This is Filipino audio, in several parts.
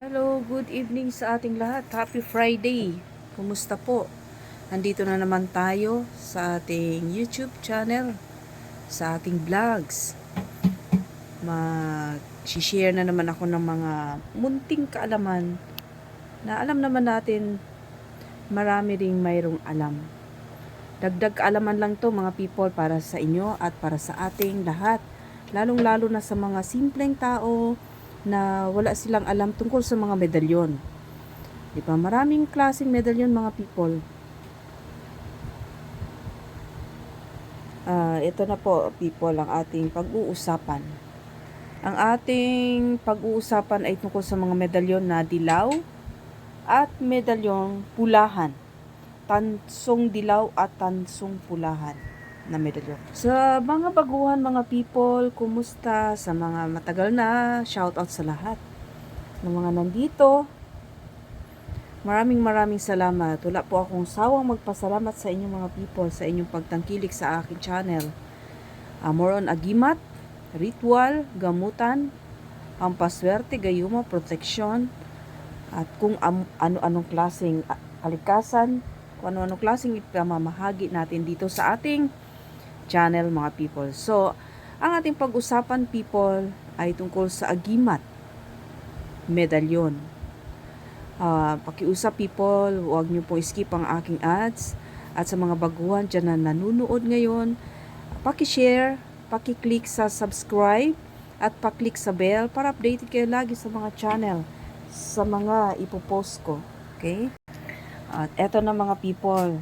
Hello, good evening sa ating lahat. Happy Friday. Kumusta po? Nandito na naman tayo sa ating YouTube channel, sa ating vlogs. Mag-share na naman ako ng mga munting kaalaman na alam naman natin marami ring mayroong alam. Dagdag kaalaman lang to mga people para sa inyo at para sa ating lahat. Lalong-lalo na sa mga simpleng tao, na wala silang alam tungkol sa mga medalyon. Di ba? Maraming klaseng medalyon mga people. Ah, ito na po people ang ating pag-uusapan. Ang ating pag-uusapan ay tungkol sa mga medalyon na dilaw at medalyong pulahan. Tansong dilaw at tansong pulahan na medalyon. Sa mga baguhan mga people, kumusta? Sa mga matagal na, shout out sa lahat. Ng mga nandito, maraming maraming salamat. Wala po akong sawang magpasalamat sa inyong mga people, sa inyong pagtangkilik sa aking channel. Uh, more on agimat, ritual, gamutan, pampaswerte, gayuma, protection, at kung am- ano-anong klaseng kalikasan, kung ano-anong klaseng ipamamahagi natin dito sa ating channel mga people. So, ang ating pag-usapan people ay tungkol sa agimat, medalyon. Ah, pakiusap people, huwag niyo po skip ang aking ads. At sa mga baguhan dyan na nanunood ngayon, paki-share, paki-click sa subscribe, at pa-click sa bell para updated kayo lagi sa mga channel, sa mga ipopost ko. Okay? At eto na mga people,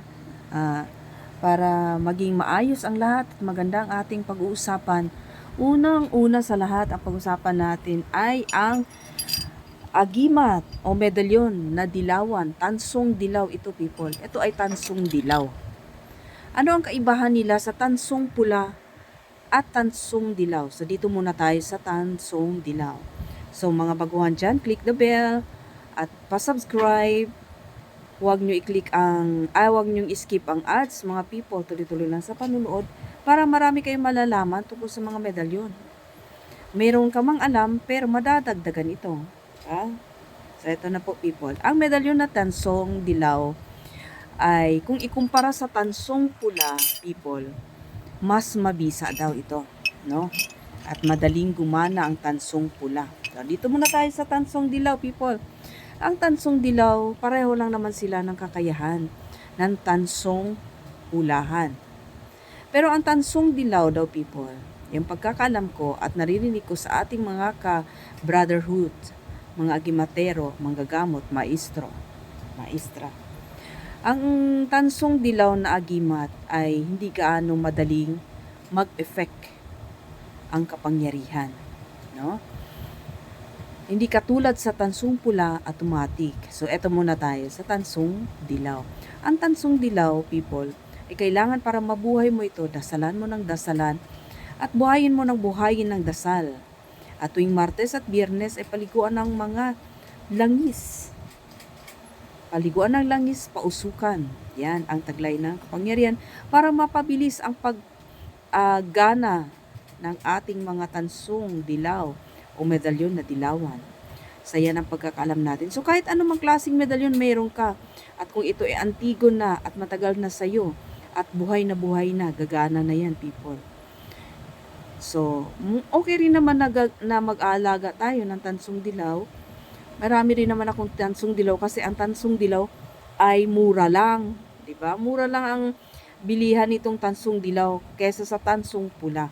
ah, para maging maayos ang lahat at maganda ang ating pag-uusapan. Unang-una sa lahat, ang pag-uusapan natin ay ang agimat o medalyon na dilawan. Tansong dilaw ito people. Ito ay tansong dilaw. Ano ang kaibahan nila sa tansong pula at tansong dilaw? So dito muna tayo sa tansong dilaw. So mga baguhan dyan, click the bell at pa-subscribe Huwag nyo i-click ang, ah, huwag nyo i-skip ang ads, mga people, tuloy-tuloy lang sa panunood, para marami kayong malalaman tungkol sa mga medalyon. Meron ka mang alam, pero madadagdagan ito. Ah? So, ito na po, people. Ang medalyon na tansong dilaw ay, kung ikumpara sa tansong pula, people, mas mabisa daw ito. No? At madaling gumana ang tansong pula. So, dito muna tayo sa tansong dilaw, people. Ang tansong dilaw, pareho lang naman sila ng kakayahan ng tansong pulahan. Pero ang tansong dilaw daw people, yung pagkakalam ko at naririnig ko sa ating mga ka-brotherhood, mga agimatero, manggagamot, maestro, maestra. Ang tansong dilaw na agimat ay hindi gaano madaling mag-effect ang kapangyarihan. No? Hindi katulad sa tansong pula, automatic. So, eto muna tayo sa tansong dilaw. Ang tansong dilaw, people, ay kailangan para mabuhay mo ito, dasalan mo ng dasalan at buhayin mo ng buhayin ng dasal. At tuwing Martes at Biyernes ay paliguan ng mga langis. Paliguan ng langis, pausukan. Yan ang taglay ng kapangyarihan para mapabilis ang paggana ng ating mga tansong dilaw o medalyon na dilawan. Sa yan ang pagkakalam natin. So kahit anumang klaseng medalyon meron ka at kung ito ay antigo na at matagal na sa'yo at buhay na buhay na, gagana na yan people. So, okay rin naman na, na mag-aalaga tayo ng tansong dilaw. Marami rin naman akong tansong dilaw kasi ang tansong dilaw ay mura lang. ba? Mura lang ang bilihan nitong tansong dilaw kaysa sa tansong pula.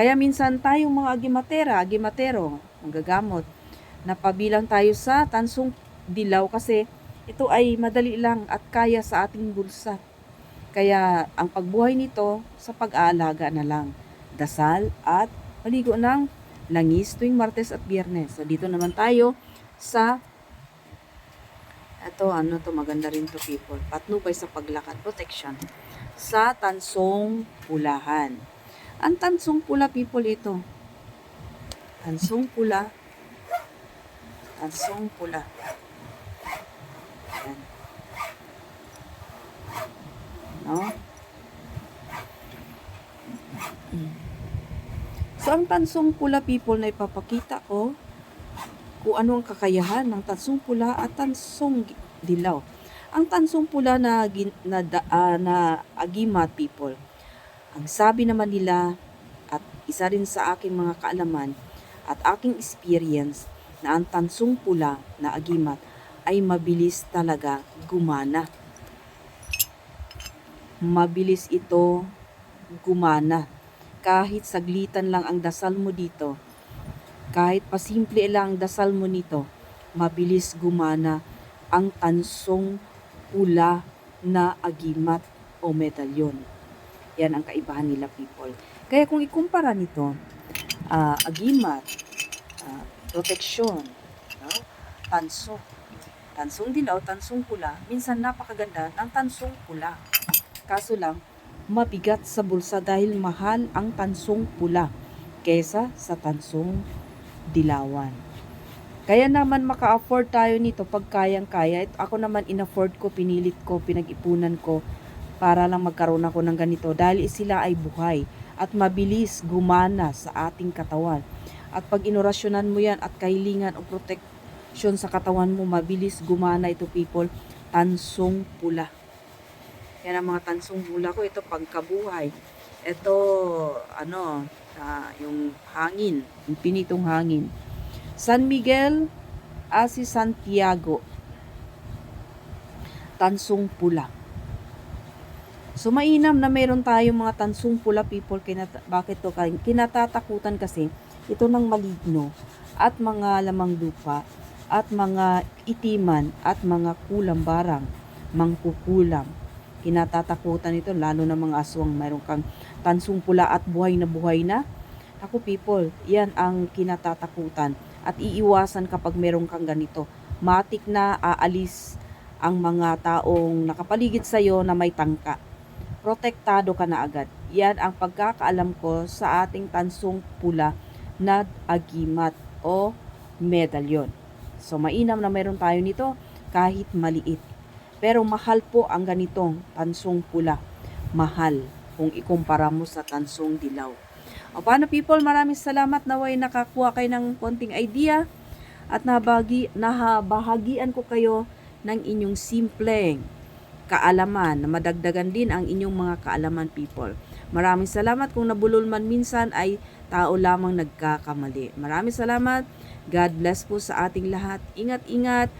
Kaya minsan tayong mga agimatera, agimatero, manggagamot, napabilang tayo sa tansong dilaw kasi ito ay madali lang at kaya sa ating bulsa. Kaya ang pagbuhay nito sa pag-aalaga na lang, dasal at maligo ng langis tuwing Martes at Biyernes. So dito naman tayo sa ito ano to maganda rin to people. Patnubay sa paglakad protection sa tansong pulahan. Ang tansong pula people ito. Tansong pula. Tansong pula. No? So, ang tansong pula people na ipapakita ko kung ano ang kakayahan ng tansong pula at tansong dilaw. Ang tansong pula na, na, ah, na agimat people, ang sabi naman nila at isa rin sa aking mga kaalaman at aking experience na ang tansong pula na agimat ay mabilis talaga gumana. Mabilis ito gumana. Kahit saglitan lang ang dasal mo dito, kahit pasimple lang ang dasal mo nito, mabilis gumana ang tansong pula na agimat o medalyon. Yan ang kaibahan nila people. Kaya kung ikumpara nito, ah, agimat, ah, proteksyon, no? tanso, tansong dilaw, tansong pula, minsan napakaganda ng tansong pula. Kaso lang, mabigat sa bulsa dahil mahal ang tansong pula kesa sa tansong dilawan. Kaya naman maka-afford tayo nito pag kayang-kaya. Ako naman in-afford ko, pinilit ko, pinag-ipunan ko para lang magkaroon ako ng ganito dahil sila ay buhay at mabilis gumana sa ating katawan. At pag inorasyonan mo yan at kahilingan o protection sa katawan mo, mabilis gumana ito people, tansong pula. Yan ang mga tansong pula ko. Ito pagkabuhay. Ito, ano, ah, yung hangin, yung pinitong hangin. San Miguel, Asi Santiago, tansong pula. So mainam na meron tayong mga tansong pula people. Kinata- bakit to? Kinatatakutan kasi ito ng maligno at mga lamang lupa at mga itiman at mga kulang barang, mangkukulam. Kinatatakutan ito lalo na mga aswang mayroon kang tansong pula at buhay na buhay na. Ako people, yan ang kinatatakutan at iiwasan kapag meron kang ganito. Matik na aalis ang mga taong nakapaligid sa iyo na may tangka. Protektado ka na agad. Yan ang pagkakaalam ko sa ating tansong pula na agimat o medalyon. So mainam na meron tayo nito kahit maliit. Pero mahal po ang ganitong tansong pula. Mahal kung ikumpara mo sa tansong dilaw. O paano people, maraming salamat naway nakakuha kayo ng konting idea at nabagi, nahabahagian ko kayo ng inyong simpleng kaalaman na madagdagan din ang inyong mga kaalaman people. Maraming salamat kung nabulol man minsan ay tao lamang nagkakamali. Maraming salamat. God bless po sa ating lahat. Ingat-ingat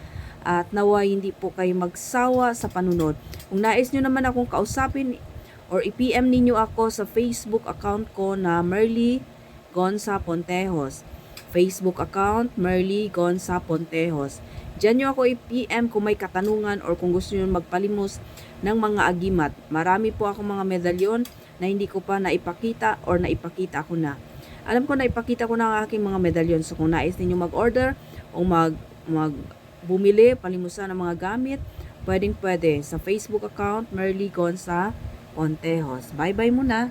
at naway hindi po kayo magsawa sa panunod. Kung nais nyo naman akong kausapin or i-PM ninyo ako sa Facebook account ko na Merly Gonza Pontejos. Facebook account Merly Gonza Pontejos. Diyan nyo ako i-PM kung may katanungan or kung gusto nyo magpalimos ng mga agimat. Marami po ako mga medalyon na hindi ko pa naipakita or naipakita ko na. Alam ko na ipakita ko na ang aking mga medalyon. So kung nais ninyo mag-order o mag, mag bumili, palimusan ng mga gamit, pwedeng pwede sa Facebook account Merly Gonza Pontejos. Bye-bye muna.